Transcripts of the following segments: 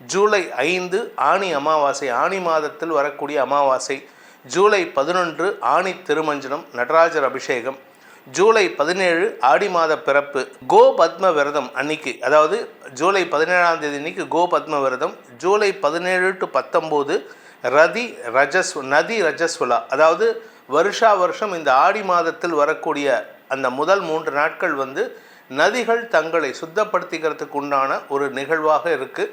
ஜூலை ஐந்து ஆணி அமாவாசை. ஆணி மாதத்தில் வரக்கூடிய அமாவாசை. ஜூலை பதினொன்று ஆணி திருமஞ்சனம் நடராஜர் அபிஷேகம். ஜூலை பதினேழு ஆடி மாத பிறப்பு. கோ பத்ம விரதம் அன்னைக்கு அதாவது ஜூலை பதினேழாம் தேதி அன்னைக்கு கோ பத்ம விரதம். ஜூலை பதினேழு டு பத்தொம்போது ரதி ரஜஸ் நதி ரஜஸ்வலா. அதாவது வருஷா வருஷம் இந்த ஆடி மாதத்தில் வரக்கூடிய அந்த முதல் மூன்று நாட்கள் வந்து நதிகள் தங்களை சுத்தப்படுத்திக்கிறதுக்கு உண்டான ஒரு நிகழ்வாக இருக்குது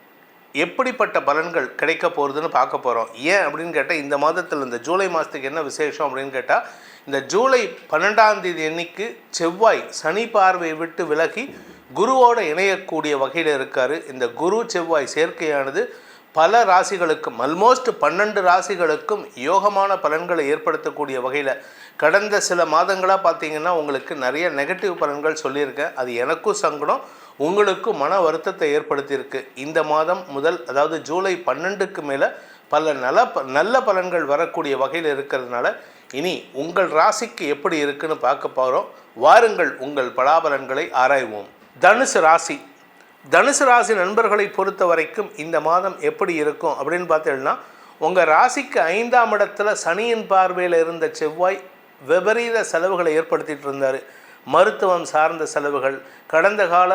எப்படிப்பட்ட பலன்கள் கிடைக்க போகிறதுன்னு பார்க்க போகிறோம் ஏன் அப்படின்னு கேட்டால் இந்த மாதத்தில் இந்த ஜூலை மாதத்துக்கு என்ன விசேஷம் அப்படின்னு கேட்டால் இந்த ஜூலை பன்னெண்டாம் தேதி அன்னைக்கு செவ்வாய் சனி பார்வை விட்டு விலகி குருவோடு இணையக்கூடிய வகையில் இருக்கார். இந்த குரு செவ்வாய் சேர்க்கையானது பல ராசிகளுக்கும் அல்மோஸ்ட் பன்னெண்டு ராசிகளுக்கும் யோகமான பலன்களை ஏற்படுத்தக்கூடிய வகையில் கடந்த சில மாதங்களாக பார்த்தீங்கன்னா உங்களுக்கு நிறைய நெகட்டிவ் பலன்கள் சொல்லியிருக்கேன். அது எனக்கும் சங்கடம் உங்களுக்கும் மன வருத்தத்தை ஏற்படுத்தியிருக்கு. இந்த மாதம் முதல் அதாவது ஜூலை பன்னெண்டுக்கு மேலே பல நல ப- நல்ல பலன்கள் வரக்கூடிய வகையில் இருக்கிறதுனால இனி உங்கள் ராசிக்கு எப்படி இருக்குன்னு பார்க்க போகிறோம் வாருங்கள் உங்கள் பலாபலன்களை ஆராய்வோம். தனுசு ராசி தனுசு ராசி நண்பர்களை பொறுத்த வரைக்கும் இந்த மாதம் எப்படி இருக்கும் அப்படின்னு பார்த்தீங்கன்னா உங்கள் ராசிக்கு ஐந்தாம் இடத்துல சனியின் பார்வையில் இருந்த செவ்வாய் விபரீத செலவுகளை ஏற்படுத்திகிட்டு இருந்தார். மருத்துவம் சார்ந்த செலவுகள் கடந்த கால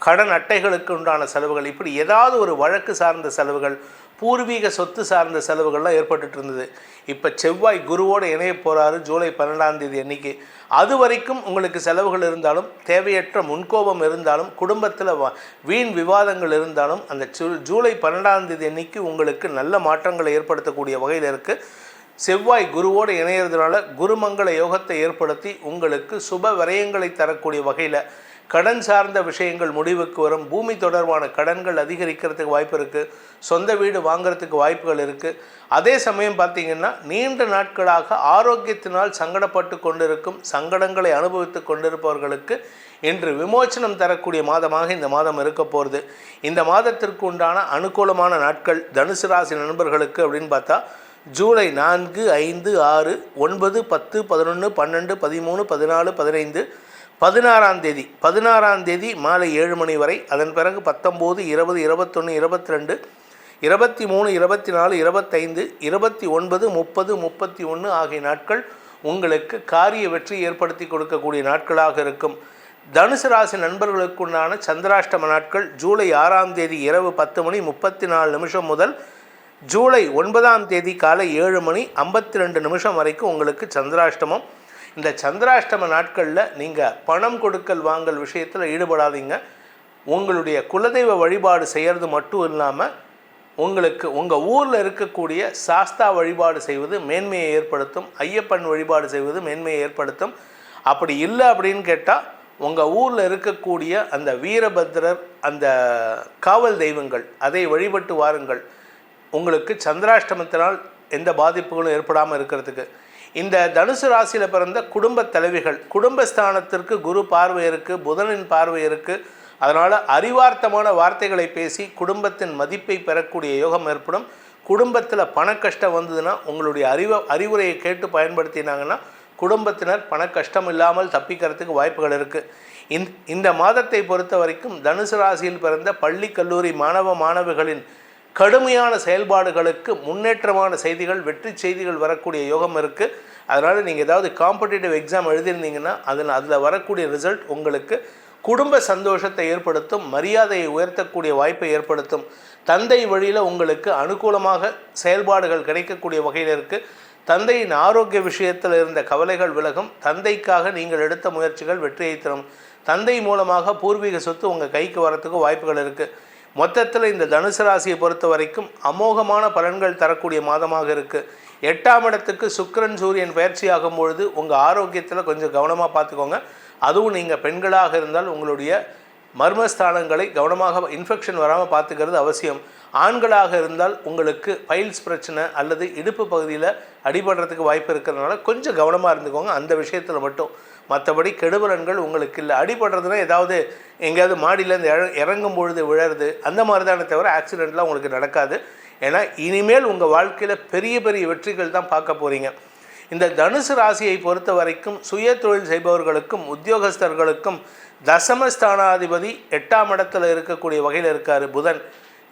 கடன் அட்டைகளுக்கு உண்டான செலவுகள் இப்படி ஏதாவது ஒரு வழக்கு சார்ந்த செலவுகள் பூர்வீக சொத்து சார்ந்த செலவுகள்லாம் ஏற்பட்டுட்டு இருந்தது. இப்போ செவ்வாய் குருவோடு இணைய போகிறாரு ஜூலை பன்னெண்டாம் தேதி அன்னைக்கு. அது வரைக்கும் உங்களுக்கு செலவுகள் இருந்தாலும் தேவையற்ற முன்கோபம் இருந்தாலும் குடும்பத்தில் வீண் விவாதங்கள் இருந்தாலும் அந்த ஜூ- ஜூலை பன்னெண்டாம் தேதி அன்னைக்கு உங்களுக்கு நல்ல மாற்றங்களை ஏற்படுத்தக்கூடிய வகையில் இருக்குது செவ்வாய் குருவோடு இணையிறதுனால குருமங்கள யோகத்தை ஏற்படுத்தி உங்களுக்கு சுப விரயங்களை தரக்கூடிய வகையில் கடன் சார்ந்த விஷயங்கள் முடிவுக்கு வரும். பூமி தொடர்பான கடன்கள் அதிகரிக்கிறதுக்கு வாய்ப்பு இருக்குது சொந்த வீடு வாங்குறதுக்கு வாய்ப்புகள் இருக்குது அதே சமயம் பார்த்தீங்கன்னா நீண்ட நாட்களாக ஆரோக்கியத்தினால் சங்கடப்பட்டு கொண்டிருக்கும் சங்கடங்களை அனுபவித்து கொண்டிருப்பவர்களுக்கு இன்று விமோச்சனம் தரக்கூடிய மாதமாக இந்த மாதம் இருக்க போகிறது இந்த மாதத்திற்கு உண்டான அனுகூலமான நாட்கள் தனுசு ராசி நண்பர்களுக்கு அப்படின்னு பார்த்தா ஜூலை நான்கு ஐந்து ஆறு ஒன்பது பத்து பதினொன்று பன்னெண்டு பதிமூணு பதினாலு பதினைந்து பதினாறாம் தேதி பதினாறாம் தேதி மாலை ஏழு மணி வரை அதன் பிறகு பத்தொம்போது இருபது இருபத்தொன்று இருபத்தி ரெண்டு இருபத்தி மூணு இருபத்தி நாலு இருபத்தைந்து இருபத்தி ஒன்பது முப்பது முப்பத்தி ஒன்று ஆகிய நாட்கள் உங்களுக்கு காரிய வெற்றி ஏற்படுத்தி கொடுக்கக்கூடிய நாட்களாக இருக்கும். தனுசு ராசி நண்பர்களுக்குண்டான சந்திராஷ்டம நாட்கள் ஜூலை ஆறாம் தேதி இரவு பத்து மணி முப்பத்தி நாலு நிமிஷம் முதல் ஜூலை ஒன்பதாம் தேதி காலை ஏழு மணி ஐம்பத்தி ரெண்டு நிமிஷம் வரைக்கும் உங்களுக்கு சந்திராஷ்டமம். இந்த சந்திராஷ்டம நாட்களில் நீங்கள் பணம் கொடுக்கல் வாங்கல் விஷயத்தில் ஈடுபடாதீங்க. உங்களுடைய குலதெய்வ வழிபாடு செய்கிறது மட்டும் இல்லாமல் உங்களுக்கு உங்கள் ஊரில் இருக்கக்கூடிய சாஸ்தா வழிபாடு செய்வது மேன்மையை ஏற்படுத்தும் ஐயப்பன் வழிபாடு செய்வது மேன்மையை ஏற்படுத்தும். அப்படி இல்லை அப்படின்னு கேட்டால் உங்கள் ஊரில் இருக்கக்கூடிய அந்த வீரபத்ரர் அந்த காவல் தெய்வங்கள் அதை வழிபட்டு வாருங்கள். உங்களுக்கு சந்திராஷ்டமத்தினால் எந்த பாதிப்புகளும் ஏற்படாமல் இருக்கிறதுக்கு. இந்த தனுசு ராசியில் பிறந்த குடும்ப தலைவிகள் குடும்பஸ்தானத்திற்கு குரு பார்வை இருக்குது புதனின் பார்வை இருக்குது அதனால் அறிவார்த்தமான வார்த்தைகளை பேசி குடும்பத்தின் மதிப்பை பெறக்கூடிய யோகம் ஏற்படும். குடும்பத்தில் பண கஷ்டம் வந்ததுன்னா உங்களுடைய அறிவு அறிவுரையை கேட்டு பயன்படுத்தினாங்கன்னா குடும்பத்தினர் பண கஷ்டம் இல்லாமல் தப்பிக்கிறதுக்கு வாய்ப்புகள் இருக்குது இந்த மாதத்தை பொறுத்த வரைக்கும் தனுசு ராசியில் பிறந்த பள்ளி கல்லூரி மாணவ மாணவிகளின் கடுமையான செயல்பாடுகளுக்கு முன்னேற்றமான செய்திகள் வெற்றி செய்திகள் வரக்கூடிய யோகம் இருக்குது அதனால் நீங்கள் ஏதாவது காம்படிட்டிவ் எக்ஸாம் எழுதியிருந்தீங்கன்னா அதில் அதில் வரக்கூடிய ரிசல்ட் உங்களுக்கு குடும்ப சந்தோஷத்தை ஏற்படுத்தும் மரியாதையை உயர்த்தக்கூடிய வாய்ப்பை ஏற்படுத்தும். தந்தை வழியில் உங்களுக்கு அனுகூலமாக செயல்பாடுகள் கிடைக்கக்கூடிய வகையில் இருக்குது தந்தையின் ஆரோக்கிய விஷயத்தில் இருந்த கவலைகள் விலகும். தந்தைக்காக நீங்கள் எடுத்த முயற்சிகள் வெற்றியை தரும். தந்தை மூலமாக பூர்வீக சொத்து உங்கள் கைக்கு வரத்துக்கு வாய்ப்புகள் இருக்குது மொத்தத்தில் இந்த தனுசு ராசியை பொறுத்த வரைக்கும் அமோகமான பலன்கள் தரக்கூடிய மாதமாக இருக்குது எட்டாம் இடத்துக்கு சுக்கரன் சூரியன் பயிற்சி ஆகும் பொழுது உங்கள் ஆரோக்கியத்தில் கொஞ்சம் கவனமாக பார்த்துக்கோங்க அதுவும் நீங்கள் பெண்களாக இருந்தால் உங்களுடைய மர்மஸ்தானங்களை கவனமாக இன்ஃபெக்ஷன் வராமல் பார்த்துக்கிறது அவசியம். ஆண்களாக இருந்தால் உங்களுக்கு பைல்ஸ் பிரச்சனை அல்லது இடுப்பு பகுதியில் அடிபடுறதுக்கு வாய்ப்பு இருக்கிறதுனால கொஞ்சம் கவனமாக இருந்துக்கோங்க. அந்த விஷயத்தில் மட்டும். மற்றபடி கெடுபலன்கள் உங்களுக்கு இல்லை. அடிபடுறதுனா ஏதாவது எங்கேயாவது மாடியிலேருந்து இற இறங்கும் பொழுது விழறது அந்த மாதிரி தானே தவிர ஆக்சிடெண்ட்லாம் உங்களுக்கு நடக்காது. ஏன்னா இனிமேல் உங்கள் வாழ்க்கையில் பெரிய பெரிய வெற்றிகள் தான் பார்க்க போகிறீங்க இந்த தனுசு ராசியை பொறுத்த வரைக்கும் சுய தொழில் செய்பவர்களுக்கும் உத்தியோகஸ்தர்களுக்கும் தசமஸ்தானாதிபதி எட்டாம் இடத்தில் இருக்கக்கூடிய வகையில் இருக்கார் புதன்.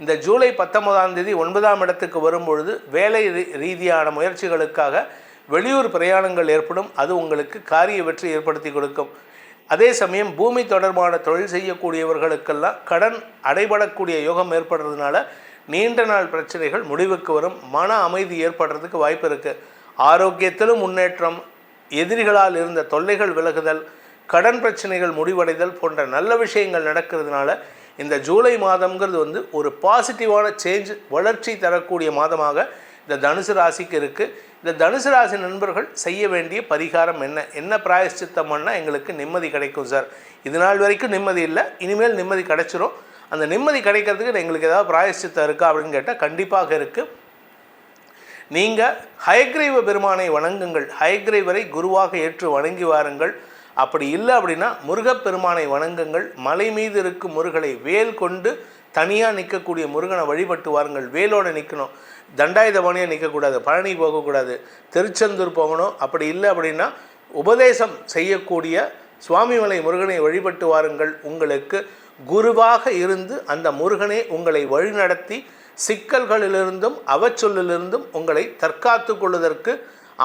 இந்த ஜூலை பத்தொன்பதாம் தேதி ஒன்பதாம் இடத்துக்கு வரும்பொழுது வேலை ரீ- ரீதியான முயற்சிகளுக்காக வெளியூர் பிரயாணங்கள் ஏற்படும். அது உங்களுக்கு காரிய வெற்றி ஏற்படுத்தி கொடுக்கும். அதே சமயம் பூமி தொடர்பான தொழில் செய்யக்கூடியவர்களுக்கெல்லாம் கடன் அடைபடக்கூடிய யோகம் ஏற்படுறதுனால நீண்ட நாள் பிரச்சனைகள் முடிவுக்கு வரும். மன அமைதி ஏற்படுறதுக்கு வாய்ப்பு இருக்குது ஆரோக்கியத்திலும் முன்னேற்றம் எதிரிகளால் இருந்த தொல்லைகள் விலகுதல் கடன் பிரச்சனைகள் முடிவடைதல் போன்ற நல்ல விஷயங்கள் நடக்கிறதுனால இந்த ஜூலை மாதம்ங்கிறது வந்து ஒரு பாசிட்டிவான சேஞ்ச் வளர்ச்சி தரக்கூடிய மாதமாக இந்த தனுசு ராசிக்கு இருக்குது இந்த தனுசு ராசி நண்பர்கள் செய்ய வேண்டிய பரிகாரம் என்ன? என்ன பிராயஷ்சித்தம் பண்ணால் எங்களுக்கு நிம்மதி கிடைக்கும் சார் இது நாள் வரைக்கும் நிம்மதி இல்லை இனிமேல் நிம்மதி கிடைச்சிரும். அந்த நிம்மதி கிடைக்கிறதுக்கு எங்களுக்கு ஏதாவது பிராயஷ்சித்தம் இருக்கா அப்படின்னு கேட்டால் கண்டிப்பாக இருக்குது நீங்கள் ஹயக்ரீவ பெருமானை வணங்குங்கள். ஹயக்ரீவரை குருவாக ஏற்று வணங்கி வாருங்கள். அப்படி இல்லை அப்படின்னா முருகப்பெருமானை வணங்குங்கள் மலை மீது இருக்கும் முருகனை வேல் கொண்டு தனியாக நிற்கக்கூடிய முருகனை வழிபட்டு வாருங்கள். வேலோடு நிற்கணும் தண்டாயுதபாணியாக நிற்கக்கூடாது பழனி போகக்கூடாது திருச்செந்தூர் போகணும். அப்படி இல்லை அப்படின்னா உபதேசம் செய்யக்கூடிய சுவாமிமலை முருகனை வழிபட்டு வாருங்கள். உங்களுக்கு குருவாக இருந்து அந்த முருகனே உங்களை வழிநடத்தி சிக்கல்களிலிருந்தும் அவச்சொல்லிலிருந்தும் உங்களை தற்காத்து கொள்வதற்கு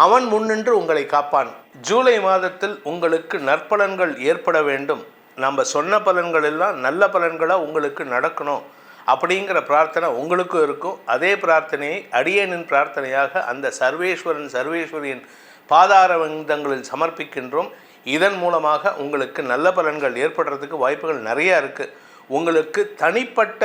அவன் முன்னின்று உங்களை காப்பான். ஜூலை மாதத்தில் உங்களுக்கு நற்பலன்கள் ஏற்பட வேண்டும். நம்ம சொன்ன பலன்கள் எல்லாம் நல்ல பலன்களாக உங்களுக்கு நடக்கணும் அப்படிங்கிற பிரார்த்தனை உங்களுக்கும் இருக்கும். அதே பிரார்த்தனையை அடியேனின் பிரார்த்தனையாக அந்த சர்வேஸ்வரன் சர்வேஸ்வரியின் பாதாரவந்தங்களில் சமர்ப்பிக்கின்றோம். இதன் மூலமாக உங்களுக்கு நல்ல பலன்கள் ஏற்படுறதுக்கு வாய்ப்புகள் நிறையா இருக்குது உங்களுக்கு தனிப்பட்ட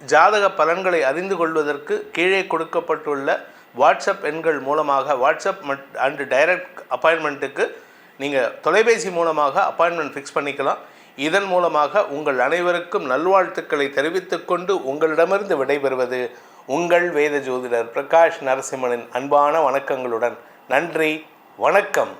ஜாதக பலன்களை அறிந்து கொள்வதற்கு கீழே கொடுக்கப்பட்டுள்ள வாட்ஸ்அப் எண்கள் மூலமாக வாட்ஸ்அப் அண்டு டைரக்ட் அப்பாயின்மெண்ட்டுக்கு நீங்கள் தொலைபேசி மூலமாக அப்பாயின்மெண்ட் ஃபிக்ஸ் பண்ணிக்கலாம். இதன் மூலமாக உங்கள் அனைவருக்கும் நல்வாழ்த்துக்களை தெரிவித்துக்கொண்டு உங்களிடமிருந்து விடைபெறுவது உங்கள் வேத ஜோதிடர் பிரகாஷ் நரசிம்மனின் அன்பான வணக்கங்களுடன். நன்றி வணக்கம்.